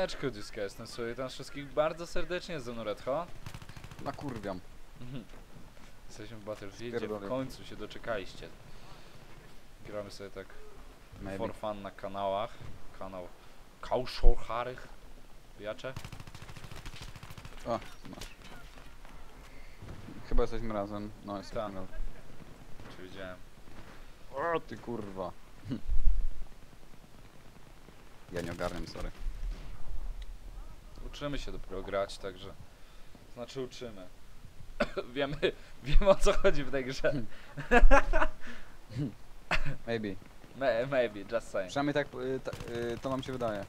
Siemaneczko, Dyska, jestem sobie tam wszystkich bardzo serdecznie z Redho. Nakurwiam. Mhm. Jesteśmy w Battlefieldzie, w końcu się doczekaliście. Gramy sobie tak Maybe. for fun na kanałach. Kanał Kauszor Harych. Bijacze? O, masz. Chyba jesteśmy razem. No, jest Tak. Czy widziałem? O, ty kurwa. Ja nie ogarniam, sorry. Uczymy się dopiero grać, także... Znaczy uczymy. wiemy, wiemy o co chodzi w tej grze. Maybe. May, maybe, just saying. Przynajmniej tak y, ta, y, to nam się wydaje.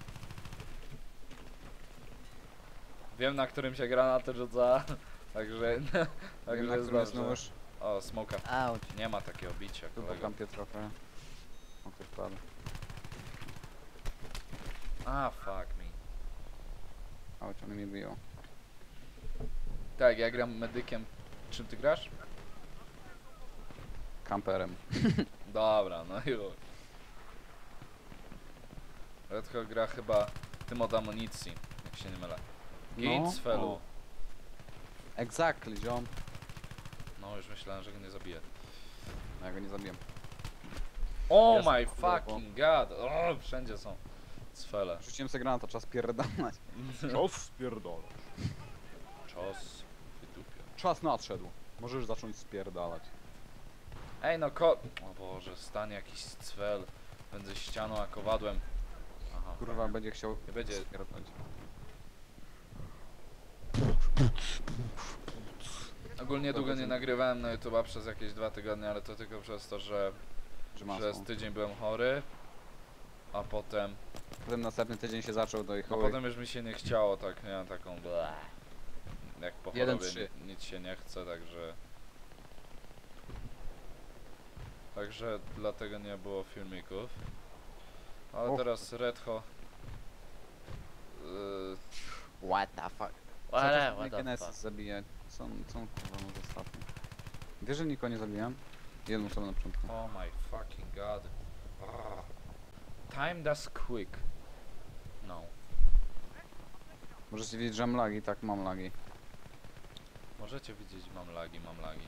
Wiem na którym się granaty rzuca. Także... także Wiem, na którym jest nóż. O, smoka. Auć. Nie ma takiego bicia, Tu kolego. kampię trochę. O, padł. A, fuck Auć, one mnie biją. Tak, ja gram medykiem. Czym ty grasz? Kamperem. Dobra, no już. Redko gra chyba tym od amunicji, jak się nie mylę. Git z felu. o. Exactly, ziom. No już myślałem, że go nie zabiję. No, ja go nie zabiję. Oh Jasne, my fucking god! O, wszędzie są cfele. Rzuciłem sobie granata, czas pierdalać. Czos spierdolę. Czos wydupię. Czas nadszedł. Możesz zacząć spierdalać. Ej no ko... O Boże, stanie jakiś cfel. Będę ścianą a kowadłem. Aha. Kurwa, będzie chciał Nie będzie... spierdalać. Ogólnie długo nie nagrywałem na YouTube'a przez jakieś dwa tygodnie, ale to tylko przez to, że Że przez tydzień byłem chory. A potem... Potem następny tydzień się zaczął do ich A potem już mi się nie chciało, tak miałem taką... Jak po Jeden, chorobie trzy. ni- nic się nie chce, także... Także dlatego nie było filmików. Ale Och. teraz Redho... Yy, What the fuck? What Cały the- czas what the Genesis fuck? zabija. Co on, co on kurwa może ostatnio? Wiesz, że nikogo nie zabijam? Jedną osobę na początku. Oh my fucking god. Ah. Time does quick. No. Możecie wiedzieć, że mam lagi, tak mam lagi. Możecie widzieć, mam lagi, mam lagi.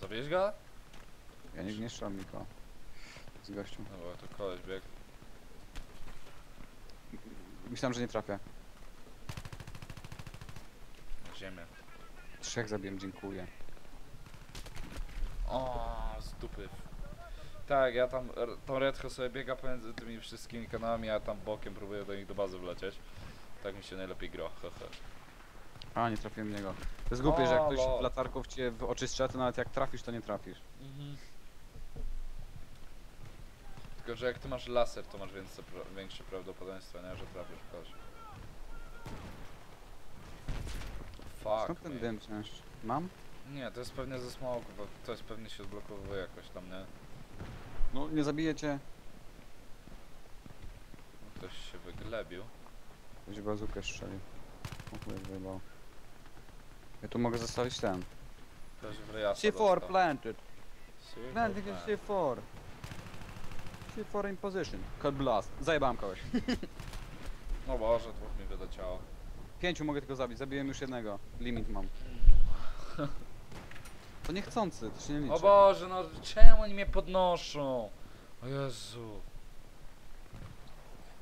Zabierz go? Ja nie, nie strzelam nikogo. Z gościem. No bo to koleś bieg. Myślałem, że nie trafię. Na ziemię. Trzech zabiłem, dziękuję. O, z dupy. Tak, ja tam, tą Redho sobie biega pomiędzy tymi wszystkimi kanałami, a ja tam bokiem próbuję do nich do bazy wlecieć. Tak mi się najlepiej gra, hehe. A, nie trafiłem w niego. To jest głupie, że jak ktoś w cię w oczy strzela, to nawet jak trafisz, to nie trafisz. Mhm. Tylko, że jak ty masz laser, to masz więcej, pra większe prawdopodobieństwo, nie? Że trafisz w kogoś. Fuck Skąd ten me. dym wziąć? Mam? Nie, to jest pewnie ze smoku, bo to jest pewnie się odblokowuje jakoś tam, nie? No, nie zabijecie. No, Ktoś się wyglebił. Ktoś bazukę strzelił. O chuj, wyjebał. Ja tu mogę zostawić ten. Ktoś w ryjasa C4 dostał. planted. C4 Planting is plant. C4. C4 in position. Cut blast. Zajebałem kogoś. O Boże, dwóch mi wyleciało. Pięciu mogę tylko zabić. Zabiłem już jednego. Limit mam. To niechcący, to się nie liczy. O Boże, no czemu oni mnie podnoszą? O Jezu.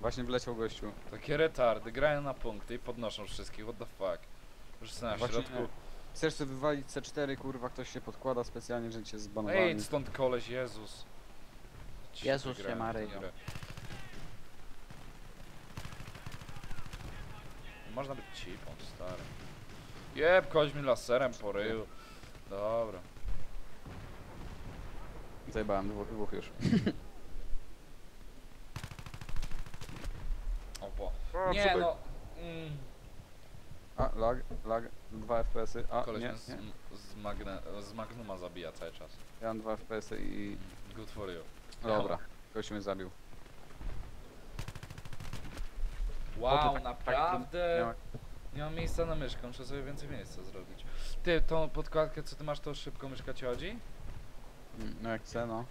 Właśnie wleciał gościu. Takie retardy, grają na punkty i podnoszą wszystkich, what the fuck. Już jestem na Właśnie środku. Chcesz sobie wywalić C4, kurwa, ktoś się podkłada specjalnie, że cię Ej, zbanowali. stąd koleś, Jezus. Ci Jezus się Maryjo. Można być cipą, stary. Jeb, koź mi laserem po ryju. Dobra. Zajebałem dwóch, dwóch już. Opo. A, Nie super. no. Mm. A, lag, lag, dwa FPS-y. A, Koleś nie, mnie z, nie. z, magne, z Magnuma zabija cały czas. Ja mam dwa FPS-y i... Good for you. Dobra, gościu mnie zabił. Wow, tak- tak naprawdę? Ma- Nie mam miejsca na myszkę, muszę sobie więcej miejsca zrobić. Ty, tą podkładkę co ty masz, to szybko myszka ci chodzi? No jak chcę, no.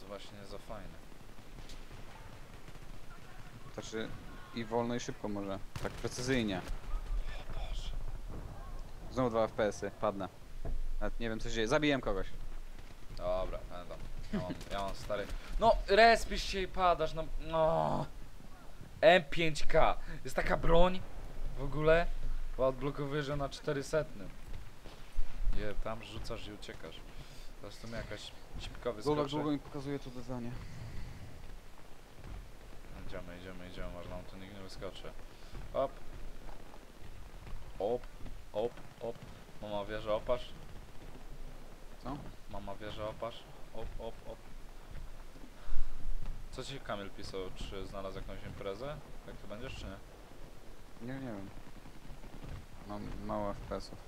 To właśnie za fajne. Znaczy i wolno i szybko może. Tak precyzyjnie. Boże. Znowu dwa FPS-y, padnę. Nawet nie wiem co się dzieje. Zabiłem kogoś. Dobra, pamiętam. Ja mam, ja mam stary. No, respisz się i padasz, no. no. M5K. Jest taka broń w ogóle. Bo odblokowujesz ją na 400. Je, tam rzucasz i uciekasz. Mi jakaś cipka wyskoczy. długo mi pokazuje to zadanie. Idziemy, idziemy, idziemy, może nam tu nikt nie wyskoczy. Op. Op, op, op. Mama wie, że opasz? Co? Mama wie, że opasz? Op, op, op. Co ci Kamil pisał? Czy znalazł jakąś imprezę? Jak to będziesz, czy nie? Nie, nie wiem. Mam mało FPS-ów.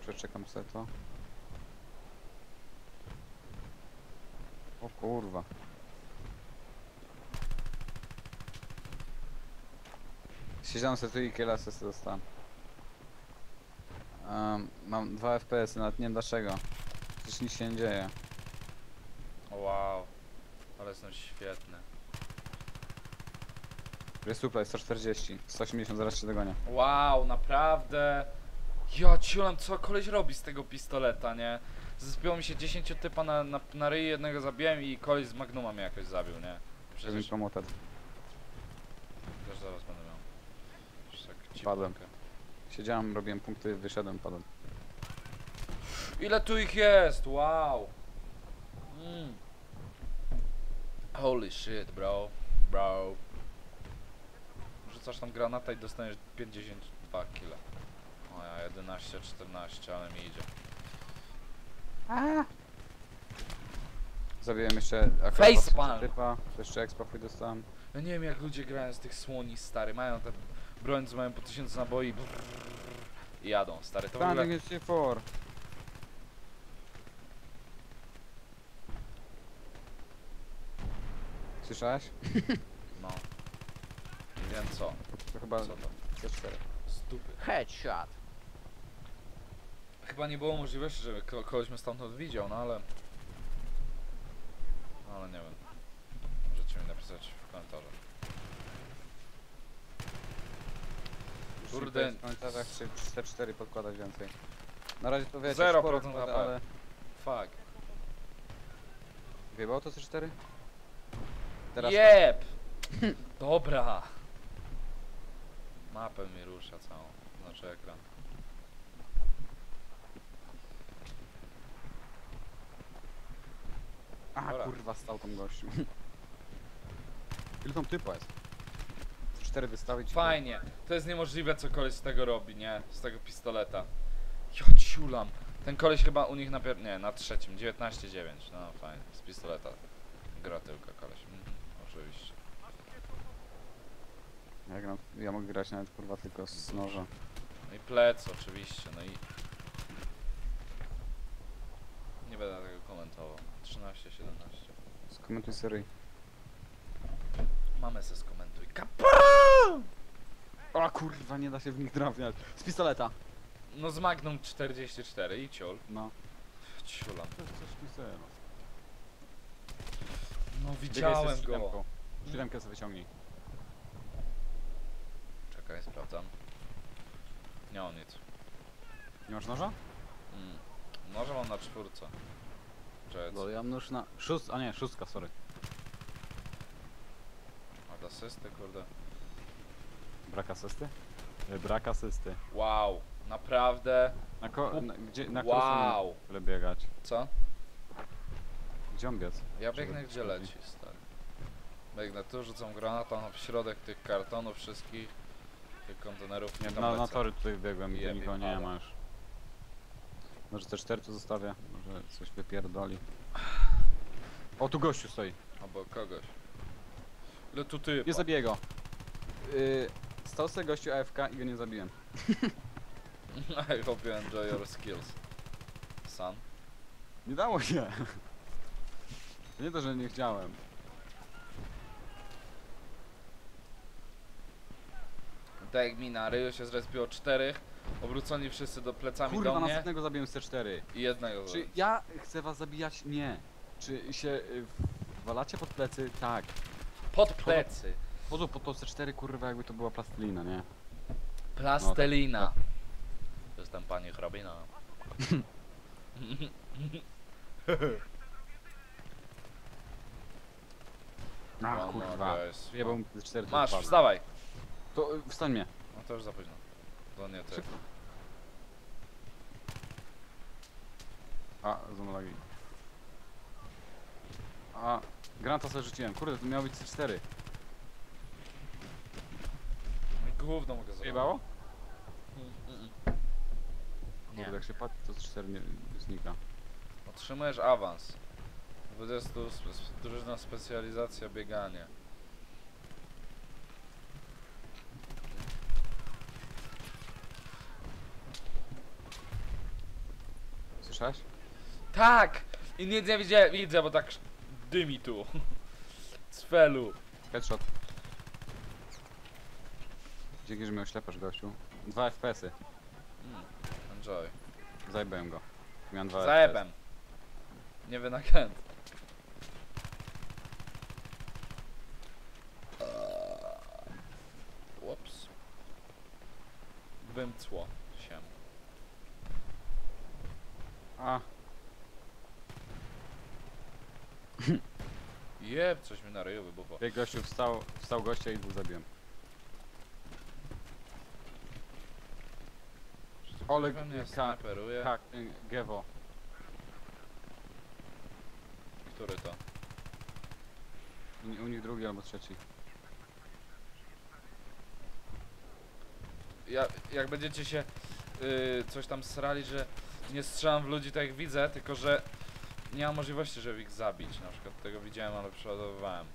Przeczekam sobie to. O kurwa. Siedziałem sobie tu i kill assist dostałem. Um, mam 2 FPS, nawet nie wiem dlaczego. Przecież nic się nie dzieje. Wow. Ale są świetne. Jest super, 140, 180, zaraz się dogonię. Wow, naprawdę. Ja ciulam, co koleś robi z tego pistoleta, nie? Zbiło mi się 10 typa na, na, na ryj, jednego zabiłem i koleś z Magnuma mnie jakoś zabił, nie? Przecież Przecież komutat. też zaraz będę miał. Przecież tak Padłem. Siedziałem, robiłem punkty, wyszedłem, padłem. Ile tu ich jest? Wow. Mm. Holy shit, bro. Bro. Rzucasz tam granata i dostaniesz 52 kile. O ja 11, 14, ale mi idzie. Zabiłem jeszcze Facepalm. typa, to jeszcze expa chuj dostałem. Ja nie wiem jak ludzie grają z tych słoni stary, mają te broń, co mają po 1000 naboi brrr, i jadą stary, to w ogóle... Standing is C4. Słyszałeś? Nie wiem co, To chyba co to? C4. Stupy. Headshot. Chyba nie było możliwości, żeby ko kogoś mnie stamtąd widział, no ale... Ale nie wiem. Możecie mi napisać w komentarzach. Kurde. W komentarzach czy C4 podkładać więcej. Na razie to wiecie, Zero sporo procent HP. ale... Fuck. Wiebało to C4? Teraz Jep! Dobra. Mapę mi rusza całą, znaczy ekran. A Dobra. kurwa, stał tam gościu. Ile tam typa jest? Cztery wystawić. Fajnie. To jest niemożliwe, co koleś z tego robi, nie? Z tego pistoleta. Ja ciulam. Ten koleś chyba u nich na pier... Nie, na trzecim. 19-9. No fajnie. Z pistoleta. Gra tylko koleś. Mhm, oczywiście. Ja, gram, ja mogę grać nawet kurwa tylko z noża. No i plec oczywiście, no i... Nie będę tego komentował. 13-17. Skomentuj serii. Mamy se skomentuj. Kap O kurwa, nie da się w nich trafiać. Z pistoleta. no z Magnum 44 i ciol. No. Ciulam. To jest coś serio. No widziałem go. Siódemkę sobie wyciągnij. Czekaj, sprawdzam. Nie mam nic. Nie masz noża? Mm. Może mam na czwórce. Bo ja mam nóż na... Szóst... A nie, szóstka, sorry. Od asysty, kurde. Brak asysty? E, Brak asysty. Wow, naprawdę. Na ko... Na, gdzie... Na którą stronę Wow. Tyle biegać. Co? Gdzie on biec? Ja biegnę gdzie leci, stary. Biegnę tu, rzucam granatą w środek tych kartonów wszystkich. Kontenerów. Nie, i tam na, na tory tutaj biegłem, gdzie Jebie nikogo nie ma już. Może te cztery tu zostawię, może coś wypierdoli. O, tu gościu stoi. Albo kogoś. Ile tu ty? Nie zabiję go. Yy, stał sobie gościu AFK i go nie zabiłem. I hope you enjoy your skills. Son. Nie dało się. Nie to, że nie chciałem. Tak jak mi na ryju się zrespiło czterech, obróconi wszyscy do plecami Kurwa, do mnie następnego zabiłem z C4. i jednego Czy zabiłem. ja chcę was zabijać? Nie. Czy się y, walacie pod plecy? Tak. Pod plecy. Chodzą pod to C4 kurwa jakby to była plastelina, nie? Plastelina. Jestem pani hrabina. A No, no, kurwa. mi C4 to Masz, wstawaj. To y, wstań mnie. No to już za późno. To nie ty. Szybko. A, znowu lagi. A, granata sobie rzuciłem. Kurde, to miało być C4. Gówno mogę zrobić. Zjebało? Nie. Kurde, jak się patrzy, to C4 nie znika. Otrzymujesz awans. 20 spe- spe- drużyna specjalizacja bieganie. Słyszałeś? Tak! I nic nie widzę, widzę, bo tak dymi tu. Cfelu. Headshot. Dzięki, że miał śleparz gościu. Dwa FPS-y. Mm, enjoy. Zajebałem go. Miałem dwa Zajebem. Nie wynakręt. Ups. Wymcło się. A, Jeb, coś mi na ryju wybuchło. jak gościu wstał, wstał gościa i dwóch zabiłem. Mnie ka, snajperuje. tak, y, Gewo. Który to? U, nich drugi albo trzeci. Ja, jak będziecie się y, coś tam srali, że nie strzelam w ludzi tak jak widzę, tylko że nie ma możliwości, żeby ich zabić. Na przykład tego widziałem, ale przeładowywałem.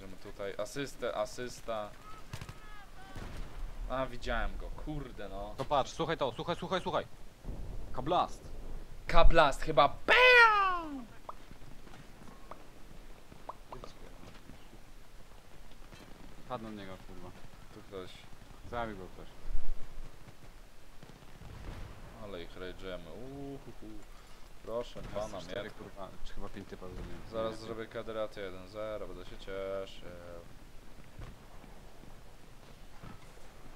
Żeby tutaj asystę, asysta. A, widziałem go, kurde no. To patrz, słuchaj to, słuchaj, słuchaj, słuchaj. Kablast. Kablast chyba BAM! Padną niego, kurwa. Tu ktoś, Zabił go ktoś. Ale ich rage'ujemy. Uhuhu. Proszę pana, mnie. kurwa, czy chyba pięć typa zrobiłem. Zaraz zrobię kaderację 1-0, będę się cieszył.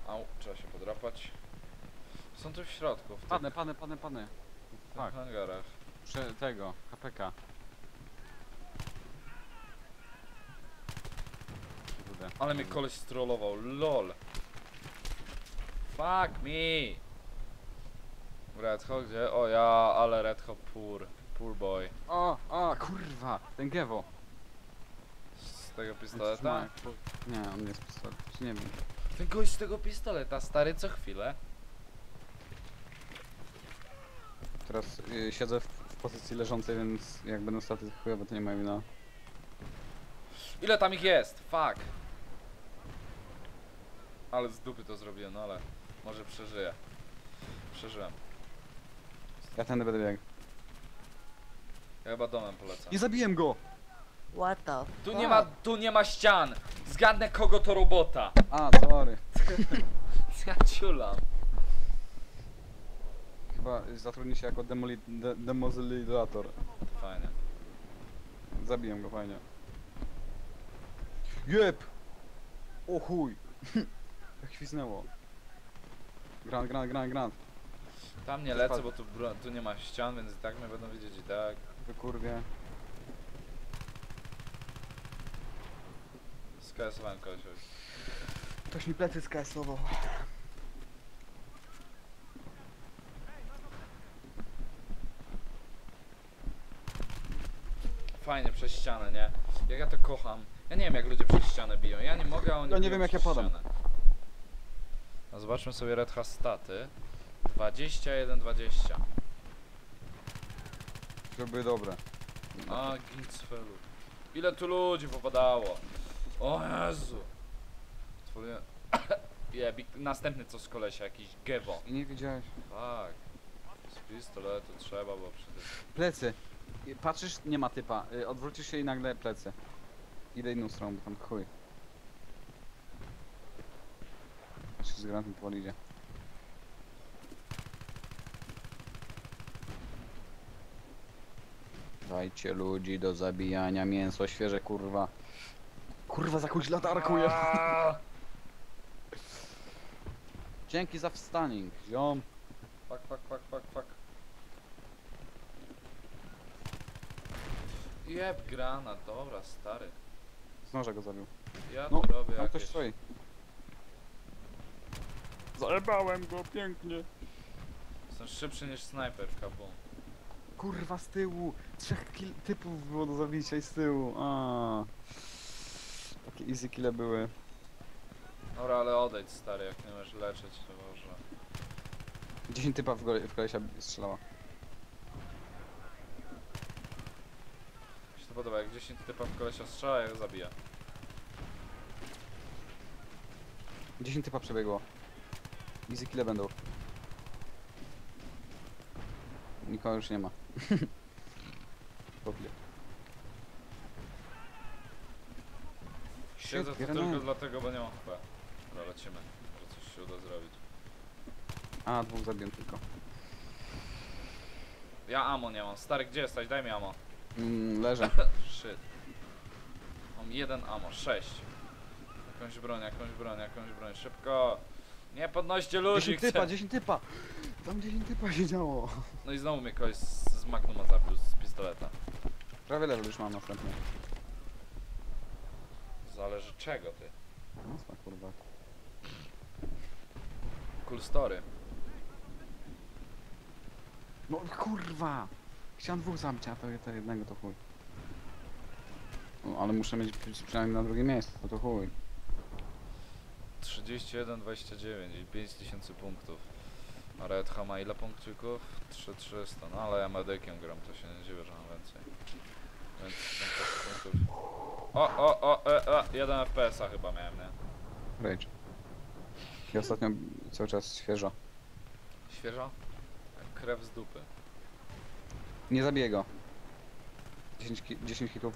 Au, trzeba się podrapać. Są tu w środku, w tych Padnę, padnę, padnę, padnę. Tak, hangarach. prze tego, HPK. Kurde. Ale mnie koleś strollował, lol. Fuck me! Red Hawk gdzie? O ja, ale Red Hawk poor. Poor boy. O, o, kurwa, ten Gewo. Z tego pistoleta? Nie, on nie jest pistolet, nie wiem. Ten gość z tego pistoleta, stary, co chwilę. Teraz y, siedzę w, w pozycji leżącej, więc jak będą staty chujowe, to nie ma wina. Ile tam ich jest? Fuck. Ale z dupy to zrobiłem, no ale może przeżyję. Przeżyłem. Ja tędy będę biegł. Ja chyba domem polecam. Nie zabiłem go! What the Tu fuck? nie ma, tu nie ma ścian. Zgadnę kogo to robota. A, sorry. Ja ciulam. Chyba zatrudni się jako demoli, de, demozilidator. Fajnie. Zabiłem go, fajnie. Jeb! O chuj! Jak świsnęło. Grant, grant, grant, grant. Tam nie lecę, bo tu, bro- tu nie ma ścian, więc i tak mnie będą widzieć i tak. Wykurwie. Skasowałem kolesiowi. Ktoś mi plecy skresował. Fajnie, przez ścianę, nie? Jak ja to kocham. Ja nie wiem jak ludzie przez ścianę biją. Ja nie mogę, a oni Ja nie biją wiem, jak przez ja podam. ścianę. A zobaczmy sobie Red Hat staty. 21-20. To były dobre. A, Ginsfelu. Ile tu ludzi popadało? O Jezu. Twoje... Jebik, następny co z kolesia, jakiś gewo. I nie widziałeś. Tak. Z pistoletu trzeba, bo tym... Plecy. Patrzysz, nie ma typa. Y, Odwrócisz się i nagle plecy. Idę inną stroną, bo tam chuj. Jeszcze z grantem powoli idzie. Dajcie ludzi do zabijania, mięso świeże, kurwa. Kurwa, za jakąś latarką je. Aaaa! Dzięki za wstaning, ziom. Fuck, fuck, fuck, fuck, fuck. Jeb granat, dobra, stary. Z noża go zabił. Ja No, tu robię tam ktoś jakieś... stoi. Zajebałem go, pięknie. Jestem szybszy niż snajper, kabum. Kurwa, z tyłu. Trzech kill typów było do zabicia i z tyłu. A. Takie easy kille były. Dobra, ale odejdź stary, jak nie możesz leczyć, to może. 10 typa w, gole, w kolesia strzelała. Mi się to podoba, jak 10 typa w kolesia strzela, ja go zabiję. 10 typa przebiegło. Easy kille będą. Nikogo już nie ma. Siedzę tu tylko granat. dlatego, bo nie mam HP. Dobra, lecimy. Może coś się uda zrobić. A, dwóch zabiłem tylko. Ja ammo nie mam. Stary, gdzie jesteś? Daj mi ammo. Mm, leżę. Shit. Mam jeden ammo, sześć. Jakąś broń, jakąś broń, jakąś broń. Szybko! Nie podnoście ludzi, 10 chcę. typa, 10 typa! Tam 10 typa się działo. No i znowu mnie kogoś z Magnuma zabił, z pistoleta. Prawie level już mam następny. Zależy czego ty. No kurwa. Cool story. No kurwa! Chciałem dwóch zabić, a to, to jednego to chuj. No, ale muszę mieć przy- przynajmniej na drugim miejscu, to to chuj. 31, 29 i 5000 punktów. A Red Hat ma ile punkcików? 3300. No ale ja medykiem gram, to się nie dziwię, że mam więcej. Więc 5000 punktów. O, o, o, e, e, 1 FPS-a chyba miałem, nie? Rage. I ostatnio cały czas świeżo. Świeżo? Krew z dupy. Nie zabiję go. 10, ki 10 hitów.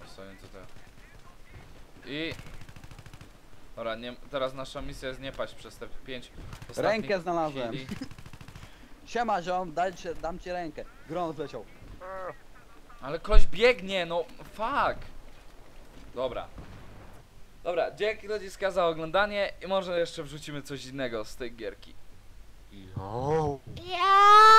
No sobie tutaj. I... Dobra, nie, teraz nasza misja jest nie paść przez te 5 Rękę znalazłem. Chwili. Siema ziom, dajcie, dam ci rękę. Gron wleciał. Ale ktoś biegnie, no fuck! Dobra. Dobra, dzięki ludziska za oglądanie i może jeszcze wrzucimy coś innego z tej gierki. Yo! Ja!